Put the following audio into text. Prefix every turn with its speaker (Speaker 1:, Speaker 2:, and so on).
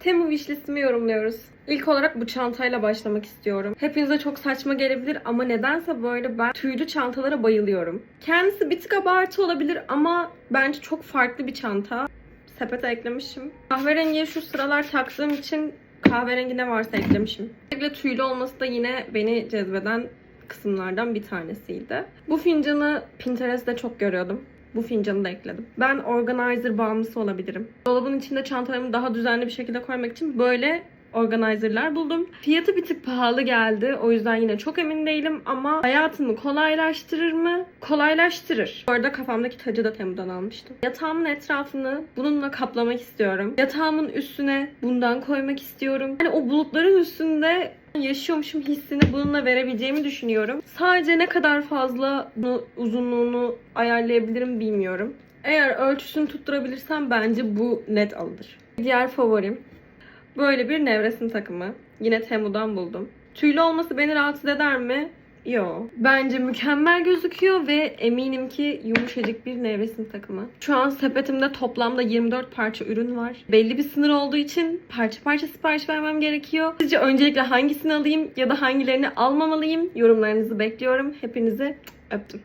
Speaker 1: Temu wishlistimi yorumluyoruz. İlk olarak bu çantayla başlamak istiyorum. Hepinize çok saçma gelebilir ama nedense böyle ben tüylü çantalara bayılıyorum. Kendisi bir tık abartı olabilir ama bence çok farklı bir çanta. Sepete eklemişim. Kahverengiye şu sıralar taktığım için kahverengi ne varsa eklemişim. Özellikle tüylü olması da yine beni cezbeden kısımlardan bir tanesiydi. Bu fincanı Pinterest'te çok görüyordum. Bu fincanı da ekledim. Ben organizer bağımlısı olabilirim. Dolabın içinde çantalarımı daha düzenli bir şekilde koymak için böyle organizer'lar buldum. Fiyatı bir tık pahalı geldi. O yüzden yine çok emin değilim ama hayatımı kolaylaştırır mı? Kolaylaştırır. Bu arada kafamdaki tacı da Temu'dan almıştım. Yatağımın etrafını bununla kaplamak istiyorum. Yatağımın üstüne bundan koymak istiyorum. Yani o bulutların üstünde yaşıyormuşum hissini bununla verebileceğimi düşünüyorum. Sadece ne kadar fazla bunu- uzunluğunu ayarlayabilirim bilmiyorum. Eğer ölçüsünü tutturabilirsem bence bu net alınır. Diğer favorim böyle bir nevresim takımı. Yine Temu'dan buldum. Tüylü olması beni rahatsız eder mi? Yo. Bence mükemmel gözüküyor ve eminim ki yumuşacık bir nevresim takımı. Şu an sepetimde toplamda 24 parça ürün var. Belli bir sınır olduğu için parça parça sipariş vermem gerekiyor. Sizce öncelikle hangisini alayım ya da hangilerini almamalıyım? Yorumlarınızı bekliyorum. Hepinizi öptüm.